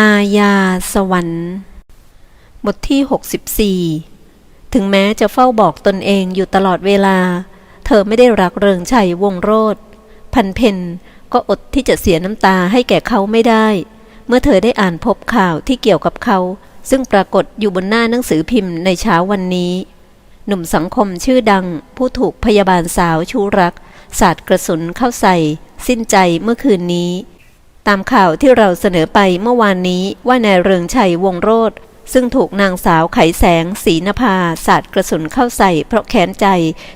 อาญาสวรรค์ บทที่ 64 ถึงแม้จะเฝ้าบอกตนเองอยู่ตลอดเวลา เธอไม่ได้รักเริงชัยวงโรธพันเพนก็อดที่จะเสียน้ำตาให้แก่เขาไม่ได้ เมื่อเธอได้อ่านพบข่าวที่เกี่ยวกับเขา ซึ่งปรากฏอยู่บนหน้าหนังสือพิมพ์ในเช้าวันนี้ หนุ่มสังคมชื่อดัง ผู้ถูกพยาบาลสาวชูรัก สาดกระสุนเข้าใส่ สิ้นใจเมื่อคืนนี้ ตามข่าวที่เราเสนอไปเมื่อวานนี้ว่านายเรืองชัยวงโรธซึ่งถูกนางสาวไขแสงศรีนภาสาดกระสุนเข้าใส่ เพราะแค้นใจ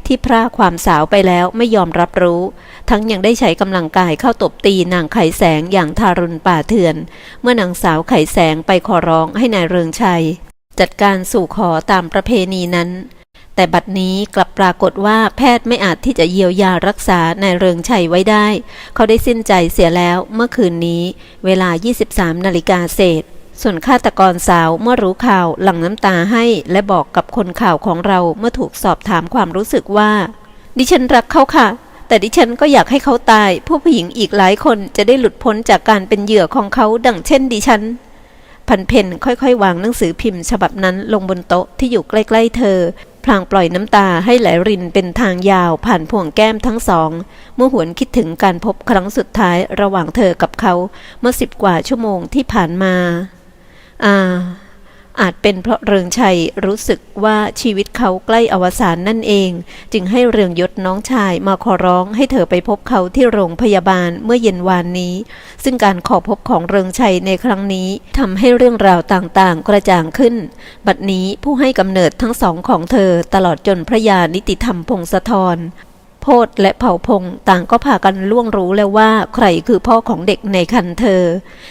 ที่พร่าความสาวไปแล้วไม่ยอมรับรู้ ทั้งยังได้ใช้กำลังกายเข้าตบตีนางไขแสงอย่างทารุณป่าเถื่อน เมื่อนางสาวไขแสงไปขอร้องให้นายเรืองชัย จัดการสู่ขอตามประเพณีนั้น แต่บัดนี้กลับปรากฏว่าแพทย์ไม่อาจที่จะเยียวยารักษานายเริงชัยไว้ได้ เขาได้สิ้นใจเสียแล้วเมื่อคืนนี้ เวลา 23 นาฬิกาเศษ ส่วนฆาตกรสาวเมื่อรู้ข่าวหลั่งน้ำตาให้ และบอกกับคนข่าวของเราเมื่อถูกสอบถามความรู้สึกว่า ดิฉันรักเขาค่ะ แต่ดิฉันก็อยากให้เขาตาย ผู้ผู้หญิงอีกหลายคนจะได้หลุดพ้นจากการเป็นเหยื่อของเขาดังเช่นดิฉันพันเพนค่อยๆ วางหนังสือพิมพ์ ฉบับนั้นลงบนโต๊ะที่อยู่ใกล้ ๆ เธอ พลางปล่อยน้ำตาให้ไหลรินเป็นทางยาวผ่านพวงแก้มทั้งสอง เมื่อหวนคิดถึงการพบครั้งสุดท้ายระหว่างเธอกับเขาเมื่อสิบกว่าชั่วโมงที่ผ่านมา อ่า อาจเป็นเพราะเรืองชัยรู้สึกว่าชีวิตเขาใกล้อวสานนั่นเอง จึงให้เรืองยศน้องชายมาขอร้องให้เธอไปพบเขาที่โรงพยาบาลเมื่อเย็นวานนี้ ซึ่งการขอพบของเรืองชัยในครั้งนี้ทำให้เรื่องราวต่างๆ กระจ่างขึ้น บัดนี้ผู้ให้กำเนิดทั้งสองของเธอตลอดจนพระยานิติธรรมพงศธร พธและเผ่าพงต่างก็พากันล่วงรู้แล้วว่าใครคือพ่อของเด็กในคันเธอ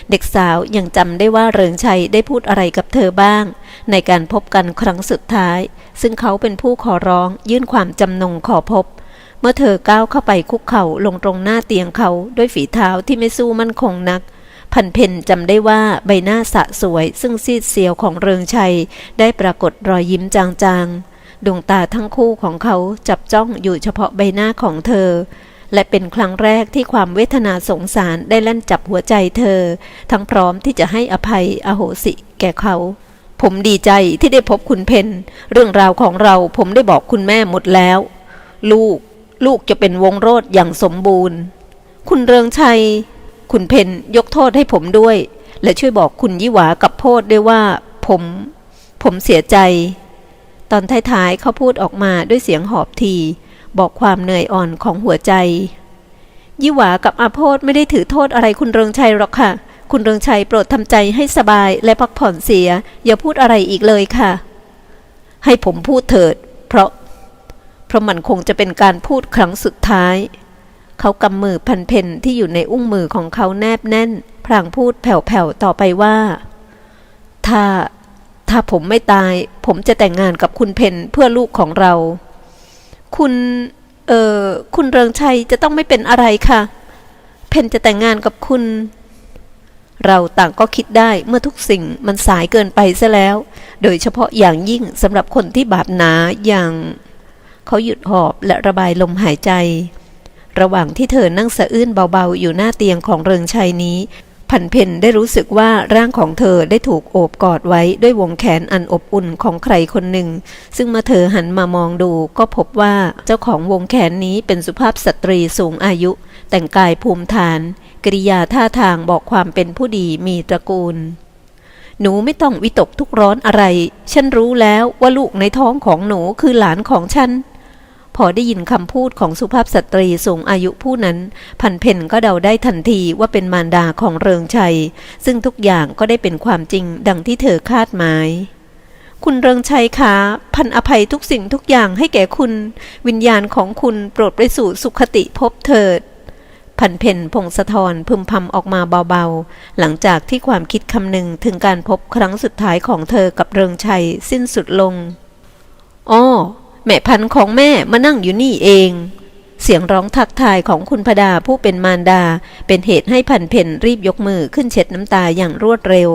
เด็กสาวยังจำได้ว่าเริงชัยได้พูดอะไรกับเธอบ้าง ในการพบกันครั้งสุดท้าย ซึ่งเขาเป็นผู้ขอร้องยื่นความจำนงขอพบ เมื่อเธอก้าวเข้าไปคุกเข่าลงตรงหน้าเตียงเขาด้วยฝีเท้าที่ไม่สู้มั่นคงนักพันเพนจำได้ว่าใบหน้าสะสวย ซึ่งซีดเซียวของเริงชัย ได้ปรากฏรอยยิ้มจางๆ ดวงตาทั้งคู่ของเขาจับจ้องอยู่เฉพาะใบหน้าของเธอ และเป็นครั้งแรกที่ความเวทนาสงสารได้เล่นจับหัวใจเธอ ทั้งพร้อมที่จะให้อภัยอโหสิแก่เขา ผมดีใจที่ได้พบคุณเพนเรื่องราวของเราผมได้บอกคุณแม่หมดแล้ว ลูก ลูกจะเป็นวงโรดอย่างสมบูรณ์ คุณเรืองชัย คุณเพนยกโทษให้ผมด้วย และช่วยบอกคุณยี่หวากับโพดด้วยว่า ผม ผมเสียใจ ตอนท้ายๆเขาพูดออกมาด้วยเสียงหอบที บอกความเหนื่อยอ่อนของหัวใจ ยี่หวากับอาโพธไม่ได้ถือโทษอะไรคุณเรืองชัยหรอกค่ะ คุณเรืองชัยโปรดทำใจให้สบายและพักผ่อนเสีย อย่าพูดอะไรอีกเลยค่ะ ให้ผมพูดเถิด เพราะ เพราะมันคงจะเป็นการพูดครั้งสุดท้าย เขากำมือพันเพนที่อยู่ในอุ้งมือของเขาแนบแน่น พลางพูดแผ่วๆต่อไปว่า ถ้า ถ้าผมไม่ตาย ผมจะแต่งงานกับคุณเพนเพื่อลูกของเรา คุณ เอ่อ คุณเริงชัยจะต้องไม่เป็นอะไรค่ะ เพนจะแต่งงานกับคุณ เราต่างก็คิดได้เมื่อทุกสิ่งมันสายเกินไปซะแล้ว โดยเฉพาะอย่างยิ่งสำหรับคนที่บาปหนาอย่าง เขาหยุดหอบและระบายลมหายใจ ระหว่างที่เธอนั่งสะอื้นเบาๆอยู่หน้าเตียงของเริงชัยนี้ พันเพนได้รู้สึกว่าร่างของเธอได้ถูกโอบกอดไว้ด้วยวงแขนอันอบอุ่นของใครคนหนึ่ง ซึ่งเมื่อเธอหันมามองดูก็พบว่าเจ้าของวงแขนนี้เป็นสุภาพสตรีสูงอายุ แต่งกายภูมิฐาน กริยาท่าทางบอกความเป็นผู้ดีมีตระกูล หนูไม่ต้องวิตกทุกข์ร้อนอะไร ฉันรู้แล้วว่าลูกในท้องของหนูคือหลานของฉัน พอได้ยินคำพูดของสุภาพสตรีสูงอายุผู้นั้น พันเพนก็เดาได้ทันทีว่าเป็นมารดาของเริงชัย ซึ่งทุกอย่างก็ได้เป็นความจริงดังที่เธอคาดหมาย คุณเริงชัยคะพันอภัยทุกสิ่งทุกอย่างให้แก่คุณ วิญญาณของคุณโปรดไปสู่สุขติภพเถิดพันเพนพงศธรพึมพำออกมาเบาๆ หลังจากที่ความคิดคำหนึ่งถึงการพบครั้งสุดท้ายของเธอกับเริงชัยสิ้นสุดลง อ้อ แม่พันธุ์ของแม่มานั่งอยู่นี่เอง เสียงร้องทักทายของคุณพดาผู้เป็นมารดา เป็นเหตุให้พันเพนรีบยกมือขึ้นเช็ดน้ำตาอย่างรวดเร็ว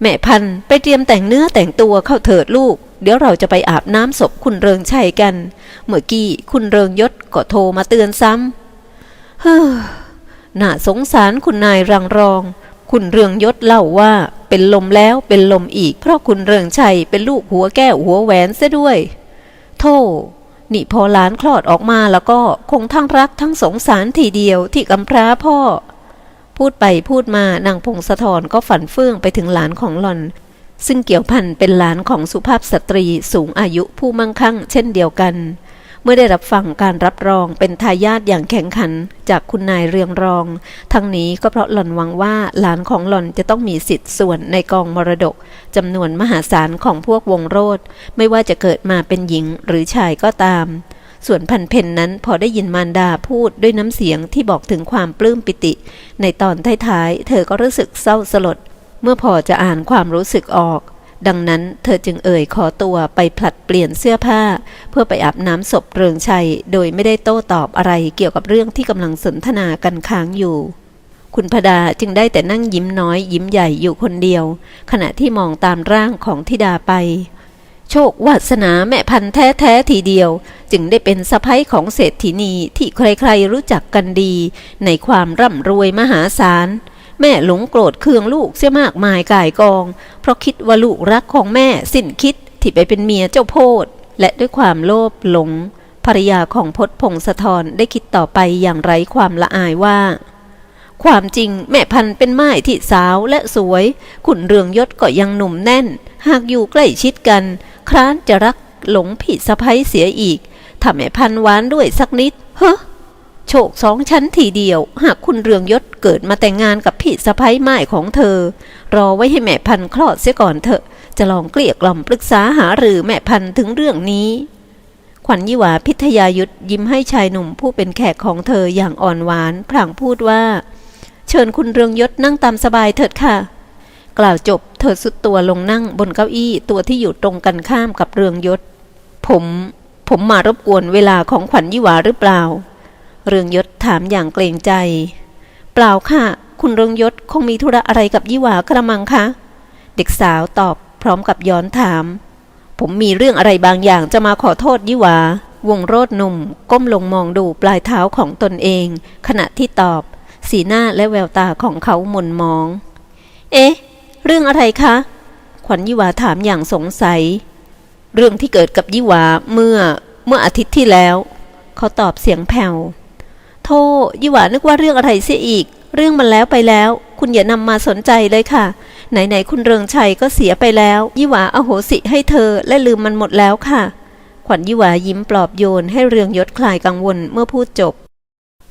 แม่พันธุ์ไปเตรียมแต่งเนื้อแต่งตัวเข้าเถิดลูก เดี๋ยวเราจะไปอาบน้ำศพคุณเริงชัยกัน เมื่อกี้คุณเริงยศก็โทรมาเตือนซ้ำเฮ้อน่าสงสารคุณนายรังรอง คุณเรืองยศเล่าว่าเป็นลมแล้วเป็นลมอีก เพราะคุณเรืองชัยเป็นลูกหัวแก้วหัวแหวนเสียด้วย โธ่นี่พอหลานคลอดออกมาแล้วก็คงทั้งรักทั้งสงสารทีเดียวที่กำพร้าพ่อ พูดไปพูดมานางพงศธรก็ฝันเฟื่องไปถึงหลานของหล่อน ซึ่งเกี่ยวพันเป็นหลานของสุภาพสตรีสูงอายุผู้มั่งคั่งเช่นเดียวกัน มื่อได้รับฟังการรับรองเป็นทายาทอย่างแข็งขันจากคุณนายเรืองรอง ทั้งนี้ก็เพราะหล่อนหวังว่าหลานของหล่อนจะต้องมีสิทธิ์ส่วนในกองมรดกจำนวนมหาศาลของพวกวงโรดไม่ว่าจะเกิดมาเป็นหญิงหรือชายก็ตาม ส่วนพันเพนนั้นพอได้ยินมารดาพูดด้วยน้ำเสียงที่บอกถึงความปลื้มปิติ ในตอนท้ายๆเธอก็รู้สึกเศร้าสลด เมื่อพอจะอ่านความรู้สึกออก ดังนั้นเธอจึงเอ่ยขอตัวไปผลัดเปลี่ยนเสื้อผ้า เพื่อไปอาบน้ำศพเรืองชัย โดยไม่ได้โต้ตอบอะไรเกี่ยวกับเรื่องที่กำลังสนทนากันค้างอยู่ คุณพดาจึงได้แต่นั่งยิ้มน้อยยิ้มใหญ่อยู่คนเดียว ขณะที่มองตามร่างของธิดาไป โชควาสนาแม่พันธ์แท้ๆทีเดียว จึงได้เป็นสะพ้ยของเศรษฐินีที่ใครๆรู้จักกันดี ในความร่ำรวยมหาศาล แม่หลงโกรธเคืองลูกเสียมากมายกายกอง เพราะคิดว่าลูกรักของแม่สิ้นคิดที่ไปเป็นเมียเจ้าโพดและด้วยความโลภหลงภรรยาของพศพงศธรได้คิดต่อไปอย่างไร้ความละอายว่า ความจริงแม่พันเป็นไม้ที่สาวและสวย ขุนเรืองยศก็ยังหนุ่มแน่น หากอยู่ใกล้ชิดกัน คร้านจะรักหลงผิดสะพ้ยเสียอีกถ้าแม่พันหวานด้วยสักนิดเฮ้อ โชคสองชั้นทีเดียว หากคุณเรืองยศเกิดมาแต่งงานกับพี่สะพ้ยไม้ของเธอ รอไว้ให้แม่พันธ์คลอดเสียก่อนเถอะ จะลองเกลี้ยกล่อมปรึกษาหารือแม่พันธ์ถึงเรื่องนี้ ขวัญยี่หวาพิทยายุทธยิ้มให้ชายหนุ่มผู้เป็นแขกของเธออย่างอ่อนหวาน พลางพูดว่า เชิญคุณเรืองยศนั่งตามสบายเถิดค่ะ กล่าวจบเธอสุดตัวลงนั่งบนเก้าอี้ตัวที่อยู่ตรงกันข้ามกับเรืองยศ ผม ผมมารบกวนเวลาของขวัญยี่หวาหรือเปล่า เรืองยศถามอย่างเกรงใจ เปล่าค่ะ คุณเรืองยศคงมีธุระอะไรกับยี่หวากระมังคะเด็กสาวตอบพร้อมกับย้อนถาม ผมมีเรื่องอะไรบางอย่างจะมาขอโทษยี่หวาวงโรดหนุ่ม ก้มลงมองดูปลายเท้าของตนเอง ขณะที่ตอบ สีหน้าและแววตาของเขาหม่นมอง เอ๊ะ เรื่องอะไรคะ ขวัญยี่หวาถามอย่างสงสัย เรื่องที่เกิดกับยี่หวาเมื่อเมื่ออาทิตย์ที่แล้ว เขาตอบเสียงแผ่ว โธ่ยี่หวานึกว่าเรื่องอะไรเสียอีก เรื่องมันแล้วไปแล้ว คุณอย่านำมาสนใจเลยค่ะ ไหนๆคุณเริงชัยก็เสียไปแล้ว ยี่หวาอโหสิให้เธอและลืมมันหมดแล้วค่ะ ขวัญยี่หวายิ้มปลอบโยนให้เรืองยศคลายกังวลเมื่อพูดจบ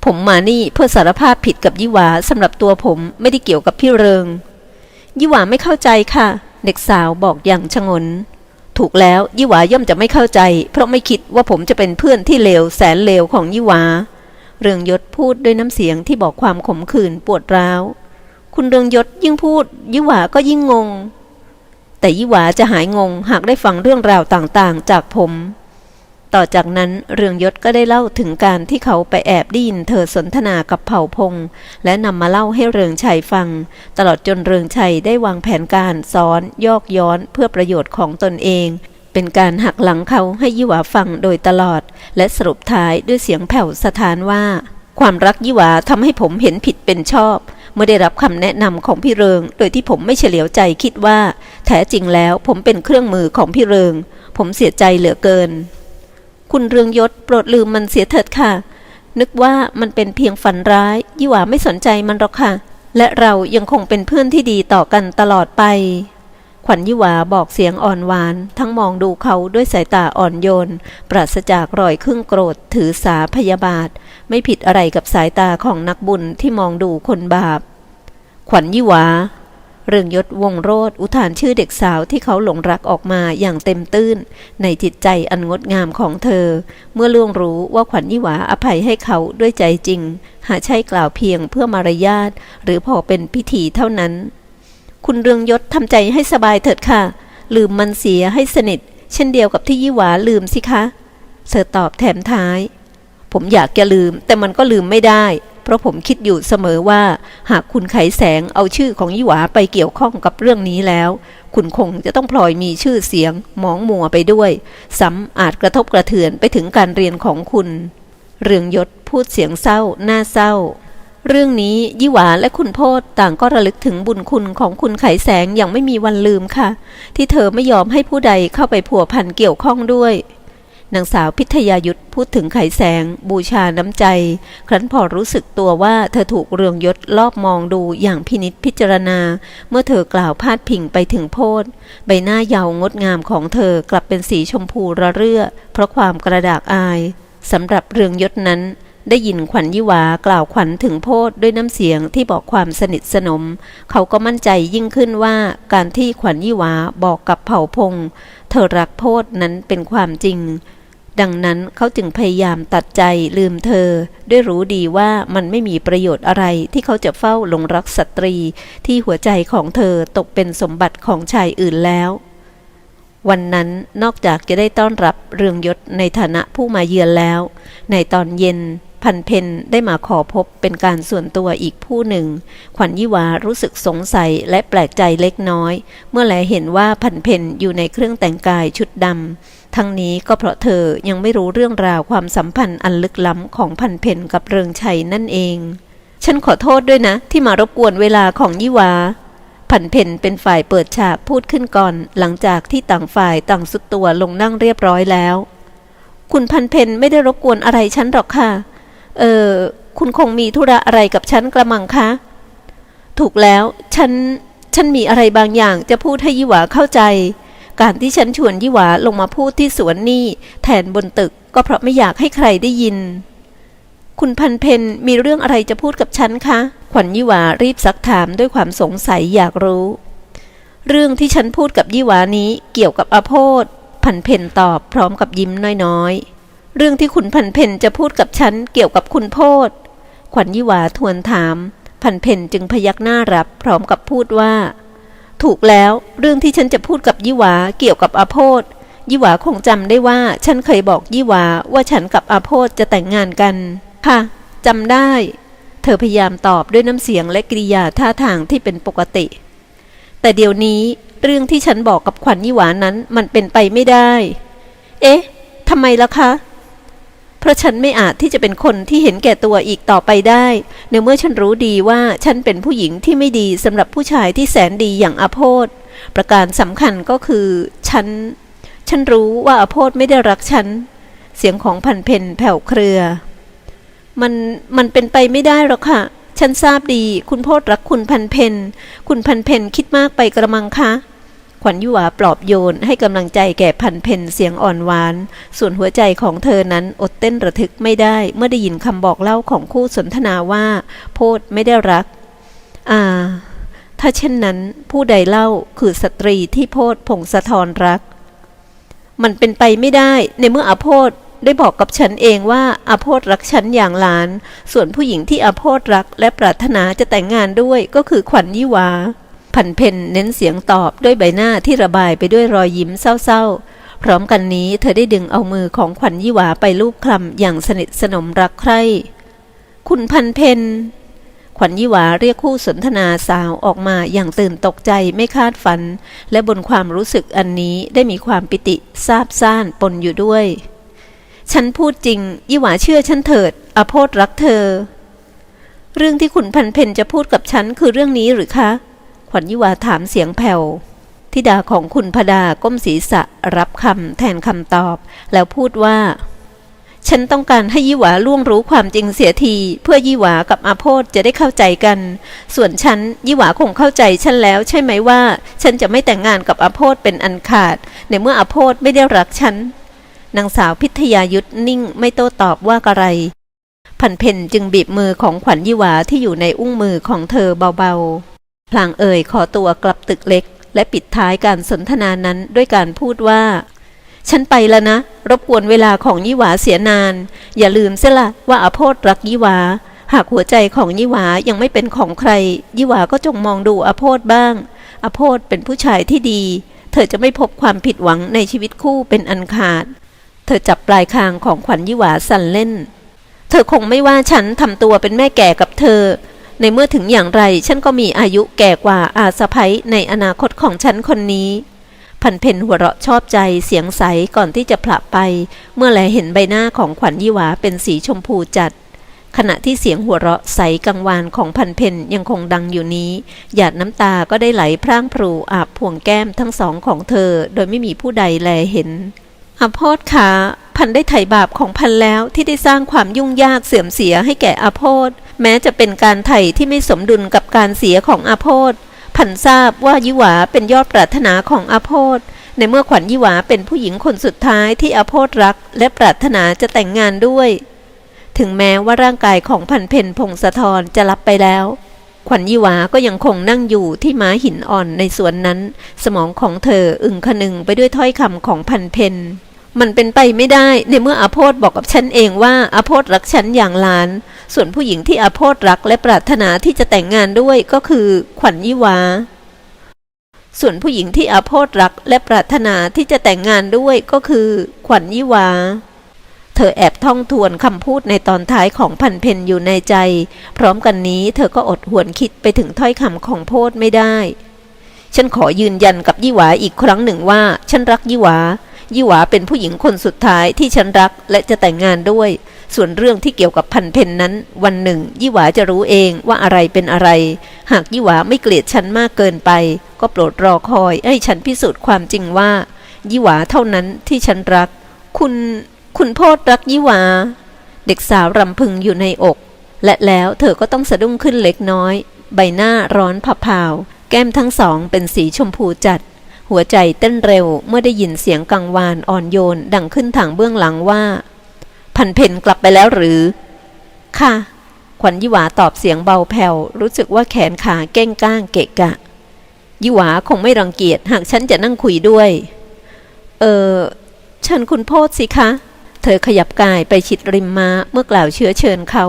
ผมมานี่เพื่อสารภาพผิดกับยี่หวาสำหรับตัวผมไม่ได้เกี่ยวกับพี่เริง ยี่หวาไม่เข้าใจค่ะ เด็กสาวบอกอย่างชงนถูกแล้วยี่หวาย่อมจะไม่เข้าใจ เพราะไม่คิดว่าผมจะเป็นเพื่อนที่เลวแสนเลวของยี่หวา เรืองยศพูดด้วยน้ำเสียงที่บอกความขมขื่นปวดร้าว คุณเรืองยศยิ่งพูดยี่หวาก็ยิ่งงง แต่ยี่หวาจะหายงงหากได้ฟังเรื่องราวต่างๆ จากผม ต่อจากนั้นเรืองยศก็ได้เล่าถึงการที่เขาไปแอบได้ยินเธอสนทนากับเผ่าพง และนำมาเล่าให้เรืองชัยฟัง ตลอดจนเรืองชัยได้วางแผนการซ้อนยอกย้อนเพื่อประโยชน์ของตนเอง เป็นการหักหลังเขาให้ยี่หวาฟังโดยตลอด และสรุปท้ายด้วยเสียงแผ่วสะท้านว่า ความรักยี่หวาทำให้ผมเห็นผิดเป็นชอบ เมื่อได้รับคำแนะนำของพี่เริง โดยที่ผมไม่เฉลียวใจคิดว่า แท้จริงแล้วผมเป็นเครื่องมือของพี่เริง ผมเสียใจเหลือเกิน คุณเรืองยศโปรดลืมมันเสียเถิดค่ะ นึกว่ามันเป็นเพียงฝันร้าย ยี่หวาไม่สนใจมันหรอกค่ะ และเรายังคงเป็นเพื่อนที่ดีต่อกันตลอดไป ขวัญยี่หวาบอกเสียงอ่อนหวาน ทั้งมองดูเขาด้วยสายตาอ่อนโยน ปราศจากรอยครึ่งโกรธ ถือสาพยาบาท ไม่ผิดอะไรกับสายตาของนักบุญที่มองดูคนบาป ขวัญยี่หวา เรืองยศวงโรธอุทานชื่อเด็กสาวที่เขาหลงรักออกมาอย่างเต็มตื้น ในจิตใจอันงดงามของเธอ เมื่อล่วงรู้ว่าขวัญยี่หวาอภัยให้เขาด้วยใจจริง หาใช่กล่าวเพียงเพื่อมารยาทหรือพอเป็นพิธีเท่านั้น คุณเรืองยศทำใจให้สบายเถิดค่ะ ลืมมันเสียให้สนิท เช่นเดียวกับที่ยี่หวาลืมสิคะ เธอตอบแถมท้าย ผมอยากจะลืม แต่มันก็ลืมไม่ได้ เพราะผมคิดอยู่เสมอว่า หากคุณไขแสงเอาชื่อของยี่หวาไปเกี่ยวข้องกับเรื่องนี้แล้ว คุณคงจะต้องพลอยมีชื่อเสียง หมองมัวไปด้วย ซ้ำอาจกระทบกระเทือนไปถึงการเรียนของคุณ เรืองยศพูดเสียงเศร้า หน้าเศร้า เรื่องนี้ยี่หวาและคุณโพธต่างก็ระลึกถึงบุญคุณของคุณไขแสงอย่างไม่มีวันลืมค่ะ ที่เธอไม่ยอมให้ผู้ใดเข้าไปผัวพันเกี่ยวข้องด้วยนางสาวพิทยายุทธพูดถึงไขแสง บูชาน้ำใจ ครั้นพอรู้สึกตัวว่าเธอถูกเรืองยศลอบมองดูอย่างพินิษพิจารณา เมื่อเธอกล่าวพาดพิงไปถึงโพธใบหน้าเยาวงดงามของเธอกลับเป็นสีชมพูระเรื่อ เพราะความกระดากอายสำหรับเรืองยศนั้น ได้ยินขวัญยิวากล่าวขวัญถึงโพธด้วยน้ำเสียงที่บอกความสนิทสนม เขาก็มั่นใจยิ่งขึ้นว่าการที่ขวัญยิวาบอกกับเผ่าพง เธอรักโพธนั้นเป็นความจริง ดังนั้นเขาจึงพยายามตัดใจลืมเธอ ด้วยรู้ดีว่ามันไม่มีประโยชน์อะไรที่เขาจะเฝ้าหลงรักสตรี ที่หัวใจของเธอตกเป็นสมบัติของชายอื่นแล้ววันนั้นนอกจากจะได้ต้อนรับเรืองยศในฐานะผู้มาเยือนแล้ว ในตอนเย็น พันเพนได้มาขอพบเป็นการส่วนตัวอีกผู้หนึ่ง ขวัญยิวารู้สึกสงสัยและแปลกใจเล็กน้อย เมื่อแลเห็นว่าพันเพนอยู่ในเครื่องแต่งกายชุดดำทั้งนี้ก็เพราะเธอยังไม่รู้เรื่องราวความสัมพันธ์อันลึกล้ำของพันเพนกับเริงชัยนั่นเอง ฉันขอโทษด้วยนะ ที่มารบกวนเวลาของยิวาผันเพนเป็นฝ่ายเปิดฉากพูดขึ้นก่อน หลังจากที่ต่างฝ่ายต่างสุดตัวลงนั่งเรียบร้อยแล้ว คุณพันเพนไม่ได้รบกวนอะไรฉันหรอกค่ะ เออ คุณคงมีธุระอะไรกับฉันกระมังคะ ถูกแล้ว ฉัน ฉันมีอะไรบางอย่างจะพูดให้ยิหวาเข้าใจ การที่ฉันชวนยิหวาลงมาพูดที่สวนนี่แทนบนตึกก็เพราะไม่อยากให้ใครได้ยิน คุณพันเพนมีเรื่องอะไรจะพูดกับฉันคะ ขวัญยิหวารีบซักถามด้วยความสงสัยอยากรู้ เรื่องที่ฉันพูดกับยิหวานี้เกี่ยวกับอโพธพันเพนตอบพร้อมกับยิ้มน้อยๆ เรื่องที่คุณพันเพนจะพูดกับฉันเกี่ยวกับคุณโพธขวัญยิหวาทวนถาม พันเพนจึงพยักหน้ารับพร้อมกับพูดว่า ถูกแล้วเรื่องที่ฉันจะพูดกับยิหวาเกี่ยวกับอโพธยิหวาคงจำได้ว่าฉันเคยบอกยิหวาว่าฉันกับอโพธจะแต่งงานกัน ค่ะจำได้ เธอพยายามตอบด้วยน้ำเสียงและกริยาท่าทางที่เป็นปกติ แต่เดี๋ยวนี้เรื่องที่ฉันบอกกับขวัญยิหวานั้นมันเป็นไปไม่ได้ เอ๊ะทำไมล่ะคะ ราะฉันไม่อาจที่จะเป็นคนที่เห็นแก่ตัวอีกต่อไปได้ ในเมื่อฉันรู้ดีว่าฉันเป็นผู้หญิงที่ไม่ดีสำหรับผู้ชายที่แสนดีอย่างอโพธประการสำคัญก็คือ ฉัน ฉันรู้ว่าอโพธไม่ได้รักฉัน เสียงของพันเพนแผ่วเครือ มัน มันเป็นไปไม่ได้หรอกค่ะ ฉันทราบดี คุณโพธรักคุณพันเพนคุณพันเพนคิดมากไปกระมังคะ ขวัญยุวาปลอบโยนให้กำลังใจแก่พันเพนเสียงอ่อนหวาน ส่วนหัวใจของเธอนั้นอดเต้นระทึกไม่ได้เมื่อได้ยินคำบอกเล่าของคู่สนทนาว่า โพธไม่ได้รัก อ่า ถ้าเช่นนั้นผู้ใดเล่าคือสตรีที่โพธพงศธรรัก มันเป็นไปไม่ได้ในเมื่ออโพธได้บอกกับฉันเองว่าอาโพธรักฉันอย่างหลาน ส่วนผู้หญิงที่อาโพธรักและปรารถนาจะแต่งงานด้วยก็คือขวัญยี่วา พันเพนเน้นเสียงตอบด้วยใบหน้าที่ระบายไปด้วยรอยยิ้มเศร้าๆ พร้อมกันนี้เธอได้ดึงเอามือของขวัญยี่หวาไปลูบคลำอย่างสนิทสนมรักใคร่ คุณพันเพนขวัญยี่หวาเรียกคู่สนทนาสาวออกมาอย่างตื่นตกใจไม่คาดฝัน และบนความรู้สึกอันนี้ได้มีความปิติซาบซ่านปนอยู่ด้วย ฉันพูดจริง ยี่หวาเชื่อฉันเถิดอโพธรักเธอ เรื่องที่คุณพันเพนจะพูดกับฉันคือเรื่องนี้หรือคะ ขวัญยี่หวาถามเสียงแผ่วทิดาของคุณพดาก้มศีรษะรับคำแทนคำตอบ แล้วพูดว่า ฉันต้องการให้ยี่หวาล่วงรู้ความจริงเสียที เพื่อยี่หวากับอาโพธจะได้เข้าใจกัน ส่วนฉันยี่หวาคงเข้าใจฉันแล้วใช่ไหมว่า ฉันจะไม่แต่งงานกับอาโพธเป็นอันขาด ในเมื่ออาโพธไม่ได้รักฉันนางสาวพิทยายุทธนิ่งไม่โต้ตอบว่าอะไร พันเพนจึงบีบมือของขวัญยี่หวาที่อยู่ในอุ้งมือของเธอเบาๆ พลางเอ่ยขอตัวกลับตึกเล็ก และปิดท้ายการสนทนานั้นด้วยการพูดว่า ฉันไปแล้วนะ รบกวนเวลาของยี่หวาเสียนาน อย่าลืมเสียละว่าอาโพธรักยี่หวา หากหัวใจของยี่หวายังไม่เป็นของใคร ยี่หวาก็จงมองดูอาโพธบ้างอาโพธเป็นผู้ชายที่ดี เธอจะไม่พบความผิดหวังในชีวิตคู่เป็นอันขาด เธอจับปลายคางของขวัญยี่หวาสั่นเล่น เธอคงไม่ว่าฉันทำตัวเป็นแม่แก่กับเธอ ในเมื่อถึงอย่างไรฉันก็มีอายุแก่กว่าอาสะพ้ยในอนาคตของฉันคนนี้ พันเพนหัวเราะชอบใจเสียงใสก่อนที่จะผละไป เมื่อแลเห็นใบหน้าของขวัญยี่หวาเป็นสีชมพูจัด ขณะที่เสียงหัวเราะใสกังวานของพันเพนยังคงดังอยู่นี้ หยาดน้ำตาก็ได้ไหลพร่างพรูอาบพวงแก้มทั้งสองของเธอ โดยไม่มีผู้ใดแลเห็นอาโพธขา พันได้ไถ่บาปของพันแล้วที่ได้สร้างความยุ่งยากเสื่อมเสียให้แก่อาโพธแม้จะเป็นการไถ่ที่ไม่สมดุลกับการเสียของอาโพธพันทราบว่ายิหวาเป็นยอดปรารถนาของอาโพธในเมื่อขวัญยิหวาเป็นผู้หญิงคนสุดท้ายที่อาโพธรัก และปรารถนาจะแต่งงานด้วย ถึงแม้ว่าร่างกายของพันเพนพงศธรจะรับไปแล้ว ขวัญยิหวาก็ยังคงนั่งอยู่ที่ม้าหินอ่อนในสวนนั้น สมองของเธออึงคนึงไปด้วยถ้อยคำของพันเพน มันเป็นไปไม่ได้ในเมื่ออาโพธบอกกับฉันเองว่าอาโพธรักฉันอย่างหลาน ส่วนผู้หญิงที่อาโพธรักและปรารถนาที่จะแต่งงานด้วยก็คือขวัญยิหวา ส่วนผู้หญิงที่อาโพธรักและปรารถนาที่จะแต่งงานด้วยก็คือขวัญยิหวาเธอแอบท่องทวนคำพูดในตอนท้ายของพันเพนอยู่ในใจ พร้อมกันนี้เธอก็อดหวนคิดไปถึงถ้อยคำของโพธไม่ได้ ฉันขอยืนยันกับยี่หวาอีกครั้งหนึ่งว่า ฉันรักยี่หวา ยี่หวาเป็นผู้หญิงคนสุดท้ายที่ฉันรักและจะแต่งงานด้วย ส่วนเรื่องที่เกี่ยวกับพันเพนนั้น วันหนึ่ง ยี่หวาจะรู้เองว่าอะไรเป็นอะไร หากยี่หวาไม่เกลียดฉันมากเกินไป ก็โปรดรอคอยให้ฉันพิสูจน์ความจริงว่า ยี่หวาเท่านั้นที่ฉันรัก คุณ คุณโพธรักยี่หวา เด็กสาวรำพึงอยู่ในอก และแล้วเธอก็ต้องสะดุ้งขึ้นเล็กน้อย ใบหน้าร้อนผับเผาแก้มทั้งสองเป็นสีชมพูจัด หัวใจเต้นเร็วเมื่อได้ยินเสียงกังวานอ่อนโยนดังขึ้นทางเบื้องหลังว่า พันเพนกลับไปแล้วหรือ ค่ะ ขวัญยิหวาตอบเสียงเบาแผ่วรู้สึกว่าแขนขาเก้งก้างเกะกะ ยิหวาคงไม่รังเกียจหากฉันจะนั่งคุยด้วย เออเชิญคุณโพธสิคะ เธอขยับกายไปฉิดริมมาเมื่อกล่าวเชื้อเชิญเขา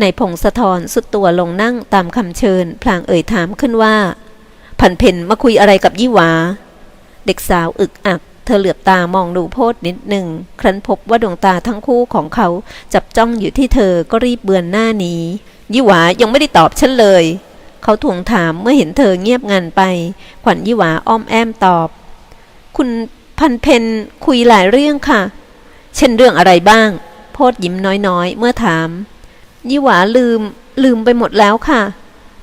ในพงศธรสุดตัวลงนั่งตามคำเชิญ พลางเอ่ยถามขึ้นว่า พันเพนมาคุยอะไรกับยี่หวา เด็กสาวอึกอัก เธอเหลือบตามองดูโพธนิดหนึ่ง ครั้นพบว่าดวงตาทั้งคู่ของเขาจับจ้องอยู่ที่เธอก็รีบเบือนหน้าหนี้ ยี่หวายังไม่ได้ตอบฉันเลย เขาทวงถามเมื่อเห็นเธอเงียบงันไป ขวัญยี่หวาอ้อมแอมตอบ คุณพันเพนคุยหลายเรื่องค่ะ เช่นเรื่องอะไรบ้าง โพดยิ้มน้อยๆ เมื่อถาม ยี่หวาลืม ลืมไปหมดแล้วค่ะ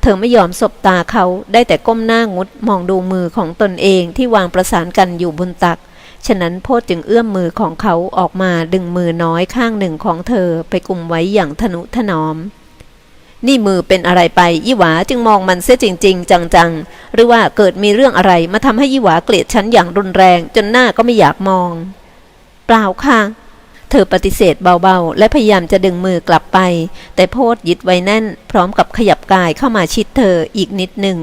เธอไม่ยอมสบตาเขาได้แต่ก้มหน้างุดมองดูมือของตนเองที่วางประสานกันอยู่บนตัก ฉะนั้นโพดจึงเอื้อมมือของเขาออกมาดึงมือน้อยข้างหนึ่งของเธอไปกุมไว้อย่างทนุถนอม นี่มือเป็นอะไรไปยี่หวาจึงมองมันเสียจริง ๆ จังๆ หรือว่าเกิดมีเรื่องอะไรมาทำให้ยี่หวาเกลียดฉันอย่างรุนแรงจนหน้าก็ไม่อยากมอง เปล่าค่ะ เธอปฏิเสธเบาๆ และพยายามจะดึงมือกลับไป แต่โพดยึดไว้แน่น พร้อมกับขยับกายเข้ามาชิดเธออีกนิดหนึ่ง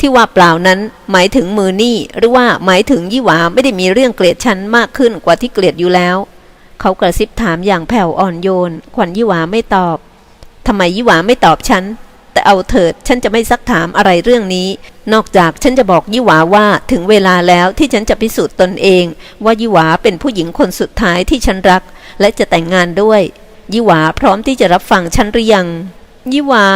ที่ว่าเปล่านั้นหมายถึงมือนี่หรือว่าหมายถึงยี่หวาไม่ได้มีเรื่องเกลียดฉันมากขึ้นกว่าที่เกลียดอยู่แล้ว เขากระซิบถามอย่างแผ่วอ่อนโยน ขวัญยี่หวาไม่ตอบทำไมยี่หวาไม่ตอบฉันแต่เอาเถิดฉันจะไม่ซักถามอะไรเรื่องนี้ นอกจากฉันจะบอกยี่หวาว่าถึงเวลาแล้วที่ฉันจะพิสูจน์ตนเอง ว่ายี่หวาเป็นผู้หญิงคนสุดท้ายที่ฉันรัก และจะแต่งงานด้วย ยี่หวาพร้อมที่จะรับฟังฉันหรือยัง ยี่หวา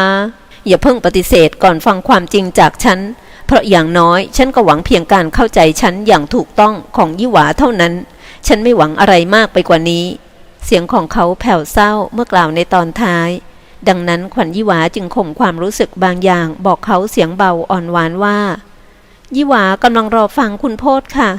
อย่าเพิ่งปฏิเสธก่อนฟังความจริงจากฉันเพราะอย่างน้อยฉันก็หวังเพียงการเข้าใจฉันอย่างถูกต้องของยี่หวาเท่านั้น ฉันไม่หวังอะไรมากไปกว่านี้ เสียงของเขาแผ่วเศร้าเมื่อกล่าวในตอนท้าย ดังนั้นขวัญยี่หวาจึงข่มความรู้สึกบางอย่างบอกเขาเสียงเบาอ่อนหวานว่า ยี่หวากำลังรอฟังคุณโพธค่ะ